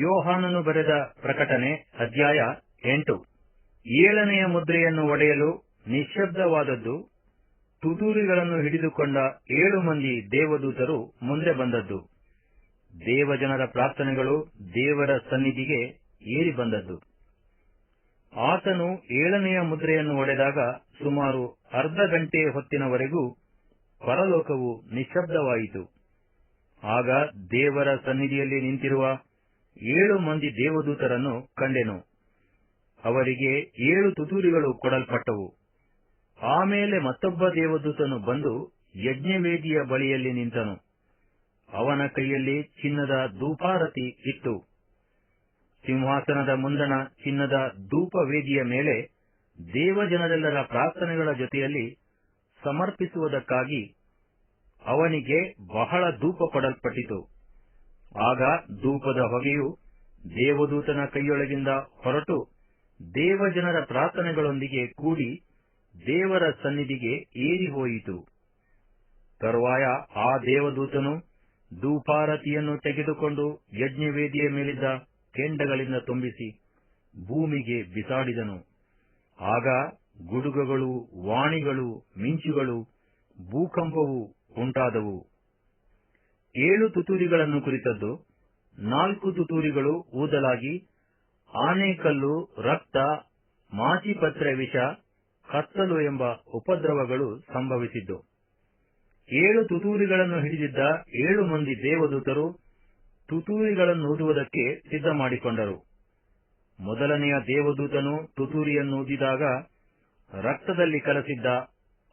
ಯೋಹಾನನು ಬರೆದ ಪ್ರಕಟಣೆ ಅಧ್ಯಾಯ ಎಂಟು. ಏಳನೆಯ ಮುದ್ರೆಯನ್ನು ಒಡೆಯಲು ನಿಶ್ಶಬ್ದವಾದದ್ದು ತುದೂರಿಗಳನ್ನು ಹಿಡಿದುಕೊಂಡ ಏಳು ಮಂದಿ ದೇವದೂತರು ಮುಂದೆ ಬಂದದ್ದು. ದೇವಜನರ ಪ್ರಾರ್ಥನೆಗಳು ದೇವರ ಸನ್ನಿಧಿಗೆ ಏರಿ ಬಂದದ್ದು. ಆತನು ಏಳನೆಯ ಮುದ್ರೆಯನ್ನು ಒಡೆದಾಗ ಸುಮಾರು ಅರ್ಧ ಗಂಟೆ ಹೊತ್ತಿನವರೆಗೂ ಪರಲೋಕವು ನಿಶ್ಶಬ್ದವಾಯಿತು. ಆಗ ದೇವರ ಸನ್ನಿಧಿಯಲ್ಲಿ ನಿಂತಿರುವ ಏಳು ಮಂದಿ ದೇವದೂತರನ್ನು ಕಂಡೆನು. ಅವರಿಗೆ ಏಳು ತುತೂರಿಗಳು ಕೊಡಲ್ಪಟ್ಟವು. ಆಮೇಲೆ ಮತ್ತೊಬ್ಬ ದೇವದೂತನು ಬಂದು ಯಜ್ಞವೇದಿಯ ಬಳಿಯಲ್ಲಿ ನಿಂತನು. ಅವನ ಕೈಯಲ್ಲಿ ಚಿನ್ನದ ಧೂಪಾರತಿ ಇತ್ತು. ಸಿಂಹಾಸನದ ಮುಂದಣ ಚಿನ್ನದ ಧೂಪವೇದಿಯ ಮೇಲೆ ದೇವಜನರೆಲ್ಲರ ಪ್ರಾರ್ಥನೆಗಳ ಜೊತೆಯಲ್ಲಿ ಸಮರ್ಪಿಸುವುದಕ್ಕಾಗಿ ಅವನಿಗೆ ಬಹಳ ಧೂಪ ಕೊಡಲ್ಪಟ್ಟಿತು ಆಗ ಧೂಪದ ಹೊಗೆಯು ದೇವದೂತನ ಕೈಯೊಳಗಿಂದ ಹೊರಟು ದೇವಜನರ ಪ್ರಾರ್ಥನೆಗಳೊಂದಿಗೆ ಕೂಡಿ ದೇವರ ಸನ್ನಿಧಿಗೆ ಏರಿ ಹೋಯಿತು ತರುವಾಯ ಆ ದೇವದೂತನು ಧೂಪಾರತಿಯನ್ನು ತೆಗೆದುಕೊಂಡು ಯಜ್ಞವೇದಿಯ ಮೇಲಿದ್ದ ಕೆಂಡಗಳಿಂದ ತುಂಬಿಸಿ ಭೂಮಿಗೆ ಬಿಸಾಡಿದನು. ಆಗ ಗುಡುಗಗಳು, ವಾಣಿಗಳು, ಮಿಂಚುಗಳು, ಭೂಕಂಪವು ಉಂಟಾದವು. ಏಳು ತುತೂರಿಗಳನ್ನು ಕುರಿತದ್ದು, ನಾಲ್ಕು ತುತೂರಿಗಳು ಊದಲಾಗಿ, ಆನೆಕಲ್ಲು, ರಕ್ತ ಮಾಚಿಪತ್ರೆ ವಿಷ, ಕತ್ತಲು ಎಂಬ ಉಪದ್ರವಗಳು ಸಂಭವಿಸಿದ್ದು. ಏಳು ತುತೂರಿಗಳನ್ನು ಹಿಡಿದಿದ್ದ ಏಳು ಮಂದಿ ದೇವದೂತರು ತುತೂರಿಗಳನ್ನು ಊದುವುದಕ್ಕೆ ಸಿದ್ಧ ಮಾಡಿಕೊಂಡರು ಮೊದಲನೆಯ ದೇವದೂತನು ತುತೂರಿಯನ್ನು ಊದಿದಾಗ ರಕ್ತದಲ್ಲಿ ಕಲಸಿದ್ದ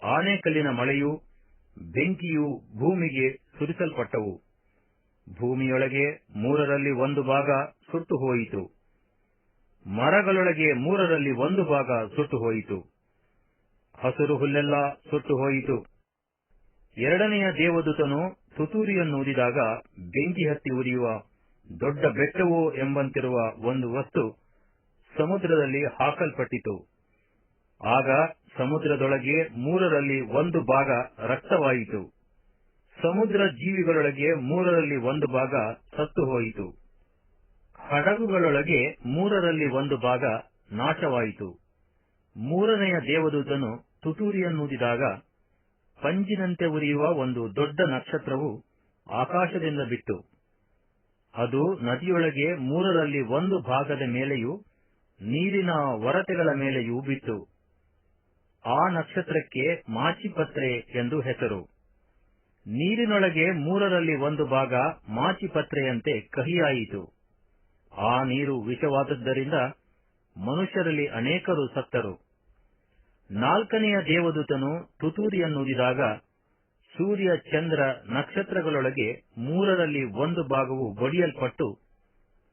ಆನೆಕಲ್ಲಿನ ಮಳೆಯು ಬೆಂಕಿಯು ಭೂಮಿಗೆ ಸುರಿಸಲ್ಪಟ್ಟವು. ಭೂಮಿಯೊಳಗೆ ಮೂರರಲ್ಲಿ ಒಂದು ಭಾಗ ಸುಟ್ಟು ಹೋಯಿತು. ಮರಗಳೊಳಗೆ ಮೂರರಲ್ಲಿ ಒಂದು ಭಾಗ ಸುಟ್ಟು ಹೋಯಿತು. ಹಸಿರು ಹುಲ್ಲೆಲ್ಲ ಸುಟ್ಟು ಹೋಯಿತು. ಎರಡನೆಯ ದೇವದೂತನು ತುತೂರಿಯನ್ನು ಊದಿದಾಗ ಬೆಂಕಿ ಹತ್ತಿ ಉರಿಯುವ ದೊಡ್ಡ ಬೆಟ್ಟವೋ ಎಂಬಂತಿರುವ ಒಂದು ವಸ್ತು ಸಮುದ್ರದಲ್ಲಿ ಹಾಕಲ್ಪಟ್ಟಿತು. ಆಗ ಸಮುದ್ರದೊಳಗೆ ಮೂರರಲ್ಲಿ ಒಂದು ಭಾಗ ರಕ್ತವಾಯಿತು. ಸಮುದ್ರ ಜೀವಿಗಳೊಳಗೆ ಮೂರರಲ್ಲಿ ಒಂದು ಭಾಗ ಸತ್ತು ಹೋಯಿತು. ಹಡಗುಗಳೊಳಗೆ ಮೂರರಲ್ಲಿ ಒಂದು ಭಾಗ ನಾಶವಾಯಿತು. ಮೂರನೆಯ ದೇವದೂತನು ತುತೂರಿಯನ್ನೂದಿದಾಗ ಪಂಜಿನಂತೆ ಉರಿಯುವ ಒಂದು ದೊಡ್ಡ ನಕ್ಷತ್ರವು ಆಕಾಶದಿಂದ ಬಿತ್ತು. ಅದು ನದಿಯೊಳಗೆ ಮೂರರಲ್ಲಿ ಒಂದು ಭಾಗದ ಮೇಲೆಯೂ ನೀರಿನ ಒರತೆಗಳ ಮೇಲೆಯೂ ಬಿತ್ತು. ಆ ನಕ್ಷತ್ರಕ್ಕೆ ಮಾಚಿಪತ್ರೆ ಎಂದು ಹೆಸರು. ನೀರಿನೊಳಗೆ ಮೂರರಲ್ಲಿ ಒಂದು ಭಾಗ ಮಾಚಿಪತ್ರೆಯಂತೆ ಕಹಿಯಾಯಿತು. ಆ ನೀರು ವಿಷವಾದದ್ದರಿಂದ ಮನುಷ್ಯರಲ್ಲಿ ಅನೇಕರು ಸತ್ತರು. ನಾಲ್ಕನೆಯ ದೇವದೂತನು ತುತೂರಿಯನ್ನುದಿದಾಗ ಸೂರ್ಯ ಚಂದ್ರ ನಕ್ಷತ್ರಗಳೊಳಗೆ ಮೂರರಲ್ಲಿ ಒಂದು ಭಾಗವು ಬಡಿಯಲ್ಪಟ್ಟು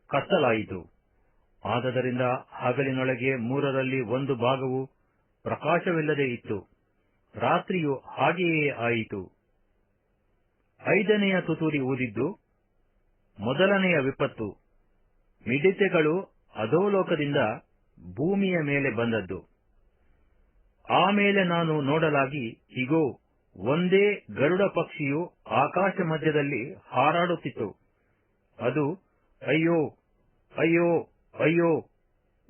ಕತ್ತಲಾಯಿತು. ಆದ್ದರಿಂದ ಹಗಲಿನೊಳಗೆ ಮೂರರಲ್ಲಿ ಒಂದು ಭಾಗವು ಪ್ರಕಾಶವಿಲ್ಲದೆ ಇತ್ತು. ರಾತ್ರಿಯು ಹಾಗೆಯೇ ಆಯಿತು. ಐದನೆಯ ತುತೂರಿ ಊದಿದ್ದು, ಮೊದಲನೆಯ ವಿಪತ್ತು. ಮಿಡಿತೆಗಳು ಅಧೋಲೋಕದಿಂದ ಭೂಮಿಯ ಮೇಲೆ ಬಂದದ್ದು. ಆಮೇಲೆ ನಾನು ನೋಡಲಾಗಿ, ಇಗೋ, ಒಂದೇ ಗರುಡ ಪಕ್ಷಿಯು ಆಕಾಶ ಮಧ್ಯದಲ್ಲಿ ಹಾರಾಡುತ್ತಿತ್ತು. ಅದು, ಅಯ್ಯೋ ಅಯ್ಯೋ ಅಯ್ಯೋ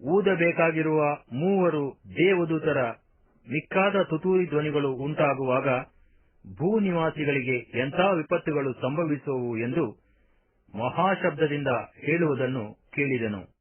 ಊದಬೇಕಾಗಿರುವ ಮೂವರು ದೇವದೂತರ ಮಿಕ್ಕಾದ ತುತೂರಿ ಧ್ವನಿಗಳು ಉಂಟಾಗುವಾಗ ಭೂನಿವಾಸಿಗಳಿಗೆ ಎಂಥ ವಿಪತ್ತುಗಳು ಸಂಭವಿಸುವು ಎಂದು ಮಹಾಶಬ್ದದಿಂದ ಹೇಳುವುದನ್ನು ಕೇಳಿದೆನು.